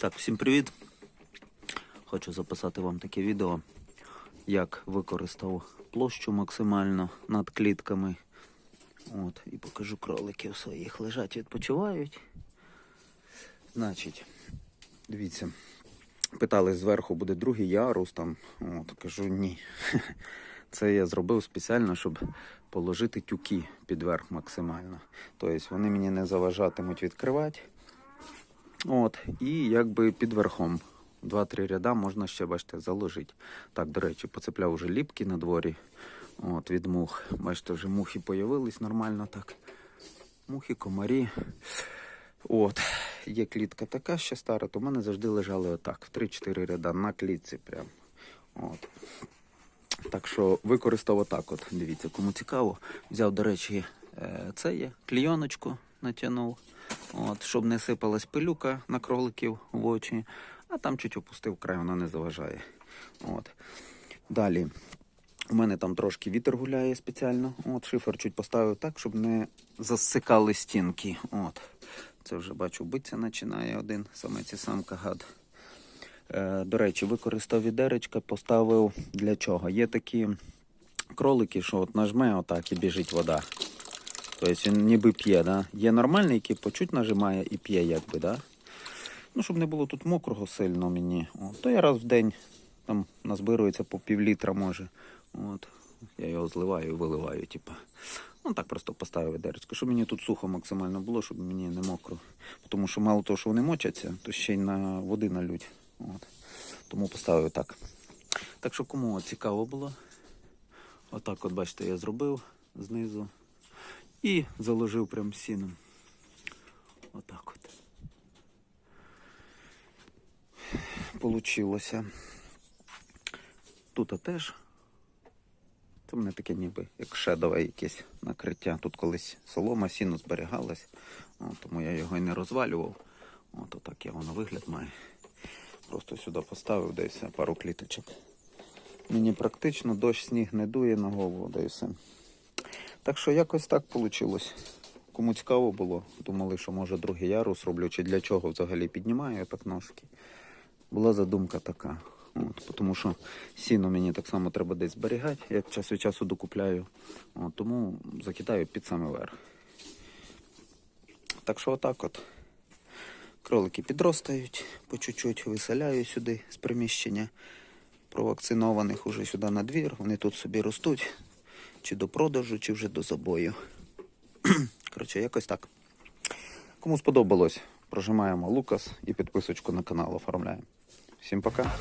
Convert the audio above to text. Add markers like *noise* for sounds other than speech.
Так, всім привіт. Хочу записати вам таке відео, як використав площу максимально над клітками. От, і покажу кроликів своїх лежать, відпочивають. Значить, дивіться, питали зверху, буде другий ярус там. От, кажу, ні. *laughs* Це я зробив спеціально, щоб положити тюки під верх максимально. Тобто вони мені не заважатимуть відкривати. От, і якби під верхом. Два-три ряда можна ще, бачите, заложити. Так, до речі, поцепляв вже ліпки на дворі. От, від мух. Бачите, вже мухи появились нормально так. Мухи, комарі. От, є клітка така ще стара, то в мене завжди лежали отак. в 3-4 ряда на клітці прям. От. Так що використав отак от. Дивіться, кому цікаво. Взяв, до речі, е, це є, клійоночку натягнув. От, щоб не сипалась пилюка на кроликів в очі, а там чуть опустив край, воно не заважає. От. Далі. У мене там трошки вітер гуляє спеціально. От, шифер чуть поставив так, щоб не засикали стінки. От. Це вже бачу, битися починає один самець і самка гад. Е, до речі, використав відеречка, поставив для чого. Є такі кролики, що от нажме отак і біжить вода. Тобто він ніби п'є, да? Є нормальний, який почуть нажимає і п'є, якби, да? Ну, щоб не було тут мокрого сильно мені. От, то я раз в день там назбирується по пів літра може. От. Я його зливаю і виливаю, типу. Ну так просто поставив відеречко, щоб мені тут сухо максимально було, щоб мені не мокро. Тому що мало того, що вони мочаться, то ще й на води налють. От. Тому поставив так. Так що кому цікаво було, отак от бачите, я зробив знизу. І заложив прям сіном. Отак от. Получилося. Тут теж. Це в мене таке ніби як шедове якесь накриття. Тут колись солома, сіно зберігалось, тому я його і не розвалював. От отакий воно вигляд має. Просто сюди поставив, де все, пару кліточок. Мені практично дощ сніг не дує на голову, де все. Так що якось так вийшло. Кому цікаво було, думали, що може другий ярус роблю, чи для чого взагалі піднімаю так ножки. Була задумка така. От, тому що сіно мені так само треба десь зберігати, я час від часу докупляю. От, тому закидаю під самий верх. Так що отак от. Кролики підростають по чуть-чуть, виселяю сюди з приміщення провакцинованих уже сюди на двір. Вони тут собі ростуть. Чи до продажу, чи вже до забою. *clears throat* Коротше, якось так. Кому сподобалось, прожимаємо Лукас і підписочку на канал оформляємо. Всім пока.